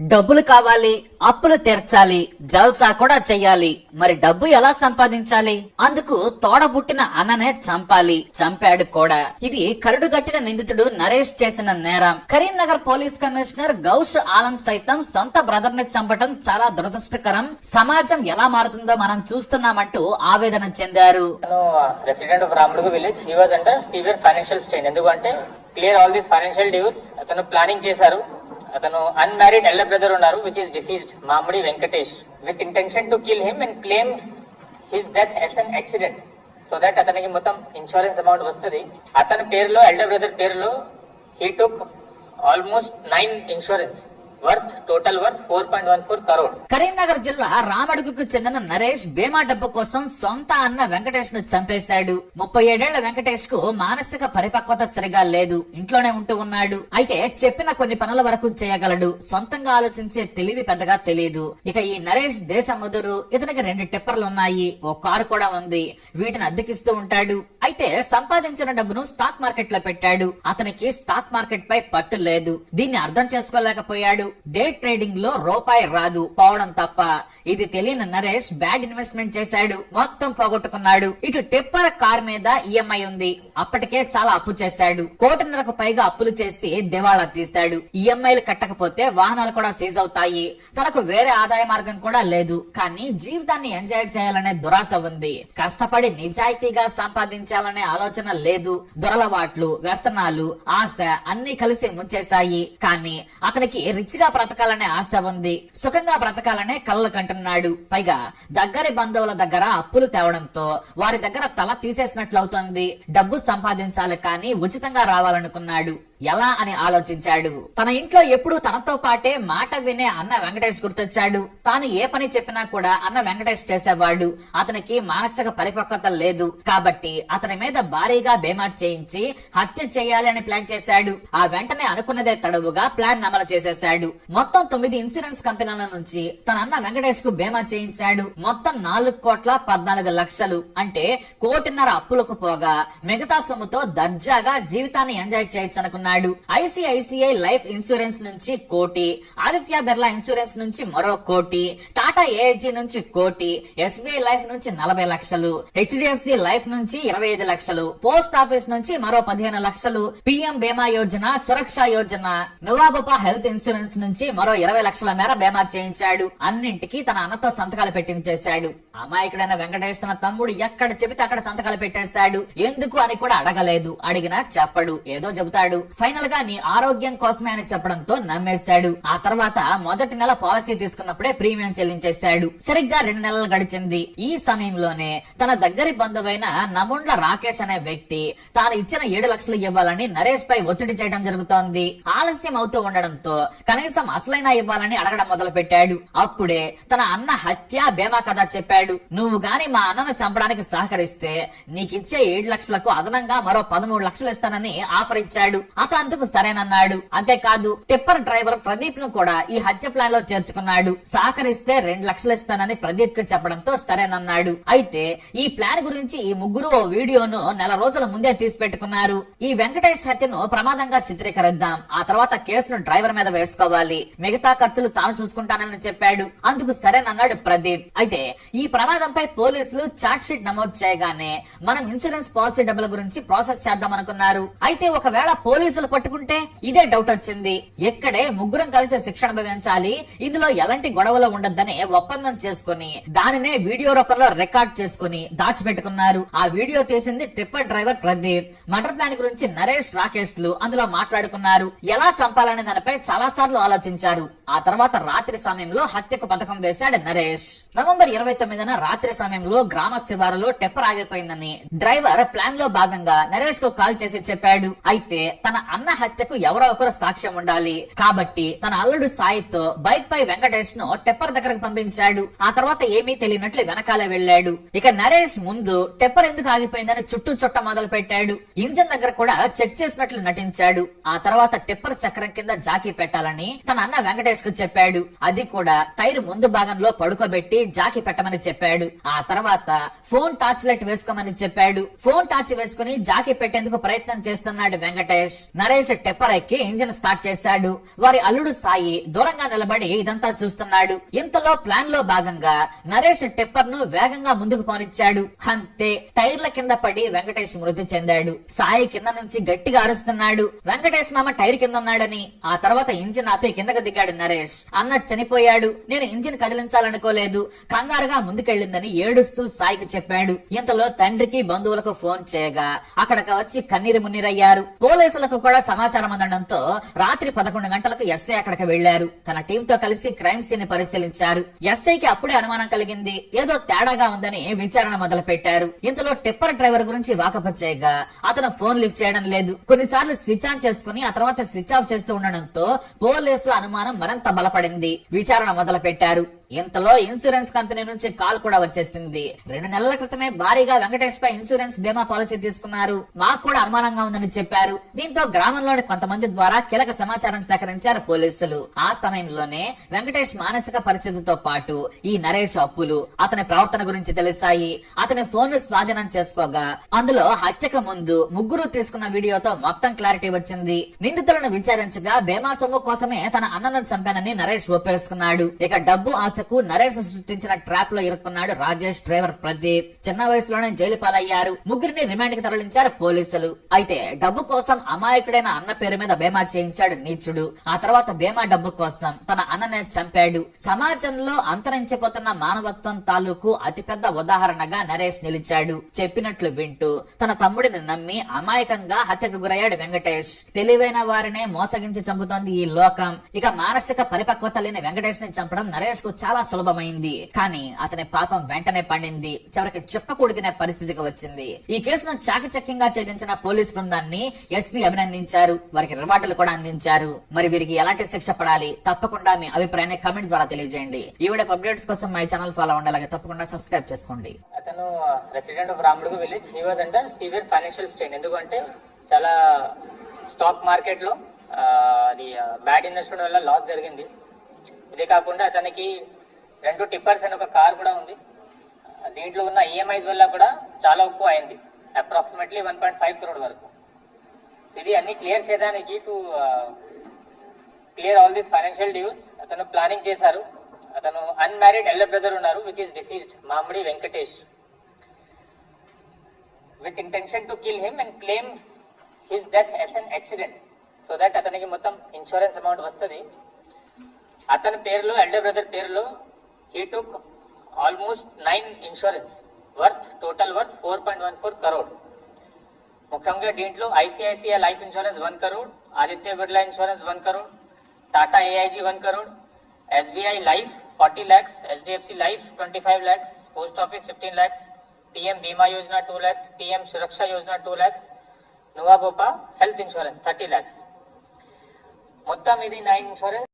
డబ్బులు కావాలి అప్పులు తీర్చాలి జల్సా కూడా చెయ్యాలి. మరి డబ్బు ఎలా సంపాదించాలి? అందుకు తోడబుట్టిన అన్ననే చంపాలి చంపాడు కూడా. ఇది కరుడుగట్టిన నిందితుడు నరేష్ చేసిన నేరం. కరీంనగర్ పోలీస్ కమిషనర్ గౌష్ ఆలం సైతం సొంత బ్రదర్ని చంపటం చాలా దురదృష్టకరం. సమాజం ఎలా మారుతుందో మనం చూస్తున్నామంటూ ఆవేదన చెందారు. Of village. He was under severe financial strain ఎందుకంటే clear all these financial dues అతను ప్లానింగ్ చేశారు. అతను అన్మ్యారీడ్ ఎల్డర్ బ్రదర్ ఉన్నారు which is deceased Mamidi Venkatesh with intention to kill him and claim his death as an accident so that అతనికి మొత్తం insurance amount వస్తుంది. అతని పేరులో ఎల్డర్ బ్రదర్ పేరులో he took almost nine insurance worth total worth four point one four crore. Karimnagar జిల్లా రామడుగుకు చెందిన నరేష్ బీమా డబ్బు కోసం సొంత అన్న వెంకటేష్ను చంపేశాడు. ముప్పై ఏడేళ్ళ వెంకటేష్కు మానసిక పరిపక్వత సరిగా లేదు. ఇంట్లోనే ఉంటూ ఉన్నాడు. అయితే చెప్పిన కొన్ని పనుల వరకు చేయగలడు. సొంతంగా ఆలోచించే తెలివి పెద్దగా తెలియదు ఇక ఈ నరేష్ దేశ ముదురు. ఇతనికి రెండు టిప్పర్లు ఉన్నాయి ఓ కారు కూడా ఉంది. వీటిని అద్దెకిస్తూ ఉంటాడు. అయితే సంపాదించిన డబ్బును స్టాక్ మార్కెట్లో పెట్టాడు. అతనికి స్టాక్ మార్కెట్ పై పట్టు లేదు. దీన్ని అర్థం చేసుకోలేకపోయాడు. డే ట్రేడింగ్లో రూపాయి రాదు పోవడం తప్ప. ఇది తెలియని నరేష్ బ్యాడ్ ఇన్వెస్ట్మెంట్ చేశాడు మొత్తం పోగొట్టుకున్నాడు. ఇటు టిప్పర్ కార్ మీద ఈఎంఐ ఉంది అప్పటికే చాలా అప్పు చేశాడు. కోటిన్నరకు పైగా అప్పులు చేసి దివాళా తీశాడు. ఈఎంఐలు కట్టకపోతే వాహనాలు కూడా సీజ్ అవుతాయి. తనకు వేరే ఆదాయ మార్గం కూడా లేదు కానీ జీవితాన్ని ఎంజాయ్ చేయాలనే దురాశ ఉంది. కష్టపడి నిజాయితీగా సంపాదించాలనే ఆలోచన లేదు. దొరలవాట్లు వ్యసనాలు ఆశ అన్ని కలిసి ముంచేశాయి. కానీ అతనికి రిచ్ మంచిగా బ్రతకాలనే ఆశ ఉంది. సుఖంగా బ్రతకాలనే కలలు కంటున్నాడు. పైగా దగ్గర బంధువుల దగ్గర అప్పులు తేవడంతో వారి దగ్గర తల తీసేసినట్లవుతోంది. డబ్బు సంపాదించాలి కానీ ఉచితంగా రావాలనుకున్నాడు. ఎలా అని ఆలోచించాడు. తన ఇంట్లో ఎప్పుడూ తనతో పాటే మాట వినే అన్న వెంకటేష్ గుర్తొచ్చాడు. తాను ఏ పని చెప్పినా కూడా అన్న వెంకటేష్ చేసేవాడు. అతనికి మానసిక పరిపక్వత లేదు. కాబట్టి అతని మీద భారీగా బేమార్ చేయించి హత్య చేయాలి అని ప్లాన్ చేశాడు. ఆ వెంటనే అనుకున్నదే తడవుగా ప్లాన్ అమలు చేసేశాడు. మొత్తం తొమ్మిది ఇన్సూరెన్స్ కంపెనీల నుంచి తన అన్న వెంకటేష్కు బీమా చేయించాడు. మొత్తం నాలుగు కోట్ల పద్నాలుగు లక్షలు. అంటే కోటిన్నర అప్పులకు పోగా మిగతా సొమ్ముతో దర్జాగా జీవితాన్ని ఎంజాయ్ చేయొచ్చు అనుకున్నాడు ఐసిఐసిఐ లైఫ్ ఇన్సూరెన్స్ నుంచి కోటి ఆదిత్య బిర్లా ఇన్సూరెన్స్ నుంచి మరో కోటి టాటా ఏఐజీ నుంచి కోటి ఎస్బీఐ లైఫ్ నుంచి నలభై లక్షలు హెచ్డిఎఫ్సి లైఫ్ నుంచి ఇరవై ఐదు లక్షలు పోస్ట్ ఆఫీస్ నుంచి మరో పదిహేను లక్షలు పిఎం బీమా యోజన సురక్ష యోజన నువాబుపా హెల్త్ ఇన్సూరెన్స్ నుంచి మరో ఇరవై లక్షల మేర బీమా చేయించాడు. అన్నింటికి తన అన్నతో సంతకాలు పెట్టించేశాడు అమాయకుడైన వెంకటేష్ తన తమ్ముడు ఎక్కడ చెబితే అక్కడ సంతకాలు పెట్టేశాడు. ఎందుకు అని కూడా అడగలేదు. అడిగినా చెప్పడు. ఏదో చెబుతాడు. ఫైనల్గా నీ ఆరోగ్యం కోసమే అని చెప్పడంతో నమ్మేశాడు. ఆ తర్వాత మొదటి నెల పాలసీ తీసుకున్నప్పుడే ప్రీమియం చెల్లించేశాడు. సరిగ్గా రెండు నెలలు గడిచింది. ఈ సమయంలోనే తన దగ్గరి బంధువైన నముండ్ల రాకేష్ అనే వ్యక్తి తాను ఇచ్చిన ఏడు లక్షలు ఇవ్వాలని నరేష్ పై ఒత్తిడి చేయడం జరుగుతోంది. ఆలస్యం అవుతూ ఉండడంతో కనీసం అసలైనా ఇవ్వాలని అడగడం మొదలు పెట్టాడు అప్పుడే తన అన్న హత్య బేమా కథ చెప్పాడు. నువ్వు గాని మా అన్నను చంపడానికి సహకరిస్తే నీకిచ్చే ఏడు లక్షలకు అదనంగా మరో పదమూడు లక్షలు ఇస్తానని ఆఫర్ ఇచ్చాడు. అతను అందుకు సరేనన్నాడు. అంతేకాదు టిప్పర్ డ్రైవర్ ప్రదీప్ను కూడా ఈ హత్య ప్లాన్లో చేర్చుకున్నాడు. సహకరిస్తే రెండు లక్షలు ఇస్తానని ప్రదీప్కు చెప్పడంతో సరేనన్నాడు. అయితే ఈ ప్లాన్ గురించి ఈ ముగ్గురు ఓ వీడియోను నెల రోజుల ముందే తీసి పెట్టుకున్నారు ఈ వెంకటేష్ హత్యను ప్రమాదంగా చిత్రీకరిద్దాం. ఆ తర్వాత కేసును డ్రైవర్ మీద వేసుకోవాలి. మిగతా ఖర్చులు తాను చూసుకుంటానని చెప్పాడు. అందుకు సరేనన్నాడు ప్రదీప్. అయితే ఈ ప్రమాదంపై పోలీసులు చార్జ్ షీట్ నమోదు చేయగానే మనం ఇన్సూరెన్స్ పాలసీ డబ్బుల గురించి ప్రాసెస్ చేద్దాం అనుకున్నారు అయితే ఒకవేళ పోలీసులు పట్టుకుంటే ఇదే డౌట్ వచ్చింది. ఎక్కడే ముగ్గురం కలిసి శిక్షణ భవించాలి ఇందులో ఎలాంటి గొడవలు ఉండొద్దని ఒప్పందం చేసుకుని దానినే వీడియో రూపంలో రికార్డ్ చేసుకుని దాచిపెట్టుకున్నారు. ఆ వీడియో తీసింది tripper driver Pradeep. Matar plan గురించి నరేష్ రాకేష్లు అందులో మాట్లాడుకున్నారు. ఎలా చంపాలనే దానిపై చాలా సార్లు ఆలోచించారు. ఆ తర్వాత రాత్రి సమయంలో హత్యకు పథకం వేశాడు నరేష్. నవంబర్ ఇరవై తొమ్మిదిన రాత్రి సమయంలో గ్రామ శివారులో టెప్పర్ ఆగిపోయిందని డ్రైవర్ ప్లాన్లో భాగంగా నరేష్కు కాల్ చేసి చెప్పాడు. అయితే తన అన్న హత్యకు ఎవరో ఒకరు సాక్ష్యం ఉండాలి. కాబట్టి తన అల్లుడు సాయితో బైక్ పై వెంకటేష్ను టెప్పర్ దగ్గరకు పంపించాడు. ఆ తర్వాత ఏమీ తెలియనట్లు వెనకాల వెళ్ళాడు. ఇక నరేష్ ముందు టెప్పర్ ఎందుకు ఆగిపోయిందని చుట్టూ చుట్ట మొదలు పెట్టాడు ఇంజన్ దగ్గర కూడా చెక్ చేసినట్లు నటించాడు. ఆ తర్వాత టెప్పర్ చక్రం కింద జాకీ పెట్టాలని తన అన్న వెంకటేష్కు చెప్పాడు. అది కూడా టైర్ ముందు భాగంలో పడుకోబెట్టి జాకీ పెట్టమని చెప్పాడు. ఆ తర్వాత ఫోన్ టార్చ్ లైట్ వేసుకోమని చెప్పాడు. ఫోన్ టార్చ్ వేసుకుని జాకీ పెట్టేందుకు ప్రయత్నం చేస్తున్నాడు వెంకటేష్. నరేష్ టెప్పర్ ఎక్కి ఇంజిన్ స్టార్ట్ చేశాడు. వారి అల్లుడు సాయి దూరంగా నిలబడి ఇదంతా చూస్తున్నాడు. ఇంతలో ప్లాన్లో భాగంగా నరేష్ టెప్పర్ను వేగంగా ముందుకు పోనిచ్చాడు అంతే టైర్ల కింద పడి వెంకటేష్ మృతి చెందాడు. సాయి కింద నుంచి గట్టిగా అరుస్తున్నాడు. వెంకటేష్ మామ టైర్ కింద ఉన్నాడని ఆ తర్వాత ఇంజిన్ ఆపి కిందకు దిగాడు నరేష్. అన్న చనిపోయాడు. నేను ఇంజిన్ కదిలించాలనుకోలేదు. కంగారుగా ముందుకెళ్ళిందని ఏడుస్తూ సాయికి చెప్పాడు. ఇంతలో తండ్రికి బంధువులకు ఫోన్ చేయగా అక్కడికి వచ్చి కన్నీరు మున్నీరయ్యారు. పోలీసులకు కూడా సమాచారం అందడంతో రాత్రి పదకొండు గంటలకు ఎస్ఐ అక్కడికి వెళ్ళారు తన టీం తో కలిసి క్రైమ్ సీన్ని పరిశీలించారు. ఎస్ఐకి అప్పుడే అనుమానం కలిగింది. ఏదో తేడాగా ఉందని విచారణ మొదలు పెట్టారు ఇంతలో టిప్పర్ డ్రైవర్ గురించి వాకపచ్చేయగా అతను ఫోన్ లిఫ్ట్ చేయడం లేదు. కొన్నిసార్లు స్విచ్ ఆన్ చేసుకుని ఆ తర్వాత స్విచ్ ఆఫ్ చేస్తూ ఉండడంతో పోలీసుల అనుమానం మరింత బలపడింది. విచారణ మొదలు పెట్టారు ఇంతలో ఇన్సూరెన్స్ కంపెనీ నుంచి కాల్ కూడా వచ్చేసింది. రెండు నెలల క్రితమే భారీగా వెంకటేష్ పై ఇన్సూరెన్స్ బీమా పాలసీ తీసుకున్నారు. మాకు కూడా అనుమానంగా ఉందని చెప్పారు. దీంతో గ్రామంలోని కొంతమంది ద్వారా కీలక సమాచారం సేకరించారు పోలీసులు. ఆ సమయంలోనే వెంకటేష్ మానసిక పరిస్థితితో పాటు ఈ నరేష్ అప్పులు అతని ప్రవర్తన గురించి తెలిసాయి. అతని ఫోన్ స్వాధీనం చేసుకోగా అందులో హత్యకు ముందు ముగ్గురు తీసుకున్న వీడియోతో మొత్తం క్లారిటీ వచ్చింది. నిందితులను విచారించగా బీమా సొమ్ము కోసమే తన అన్నను చంపానని నరేష్ ఒప్పేసుకున్నాడు. ఇక డబ్బు ఆశకు నరేష్ సృష్టించిన ట్రాప్లో ఇరుక్కున్నాడు రాజేష్ డ్రైవర్ ప్రదీప్. చిన్న వయసులోనే జైలు పాలయ్యారు ముగ్గురిని రిమాండ్కి తరలించారు పోలీసులు. అయితే డబ్బు కోసం అమాయకుడైన అన్న పేరు మీద బీమా చేయించాడు నీచుడు. ఆ తర్వాత బీమా డబ్బు కోసం తన అన్ననే చంపాడు. సమాజంలో అంతరించిపోతున్న మానవత్వం తాలూకు అతిపెద్ద ఉదాహరణగా నరేష్ నిలిచాడు. చెప్పినట్లు వింటూ తన తమ్ముడిని నమ్మి అమాయకంగా హత్యకు గురయ్యాడు వెంకటేష్. తెలివైన వారినే మోసగించి చంపుతోంది ఈ లోకం. ఇక మానసిక పరిపక్వత లేని వెంకటేష్ని చంపడం నరేష్కు చాలా సులభమైంది. కానీ అతని పాపం వెంటనే పండింది. చివరికి చెప్పకూడదనే పరిస్థితికి వచ్చింది. ఈ కేసును చాకచక్యంగా ఛేదించిన పోలీస్ బృందాన్ని ఎస్పీ అభినందించారు. వారికి రివార్డులు కూడా అందించారు. మరి వీరికి ఎలాంటి శిక్ష పడాలి? తప్పకుండా మీ అభిప్రాయాన్ని కమెంట్ ద్వారా తెలియజేయండి. ఈ వీడియో అప్డేట్స్ కోసం మై ఛానల్ ఫాలో అవ్వండి తప్పకుండా సబ్స్క్రైబ్ చేసుకోండి. అతను resident of Ramadugu village he was under severe financial strain ఎందుకంటే చాలా స్టాక్ మార్కెట్లో అది బ్యాడ్ ఇన్వెస్ట్మెంట్ వల్ల లాస్ జరిగింది. ఇదే కాకుండా అతనికి రెండు టిప్పర్స్ అని ఒక కార్ కూడా ఉంది. దీంట్లో ఉన్న ఈఎంఐస్ వల్ల కూడా చాలా ఎక్కువ అయింది. Approximately one point five crore వరకు. ఇది అన్ని క్లియర్ చేయడానికి to clear all these financial dues అతను ప్లానింగ్ చేశారు. అతను అన్మ్యారీడ్ ఎల్డర్ బ్రదర్ ఉన్నారు which is deceased Mamidi Venkatesh. With intention to kill him and claim his death as an accident so that అతనికి మొత్తం ఇన్సూరెన్స్ అమౌంట్ వస్తుంది. అతని పేరులో elder brother పేరులో he took almost nine insurance worth total worth four point one four crore ముఖ్యంగా దీంట్లో ICICI life insurance one crore Aditya Birla insurance one crore Tata AIG one crore SBI life forty lakhs HDFC life twenty five lakhs post office fifteen lakhs PM Bima Yojana two lakhs PM Suraksha Yojana two lakhs నువాబోపా health insurance thirty lakhs మొత్తం ఇది nine insurance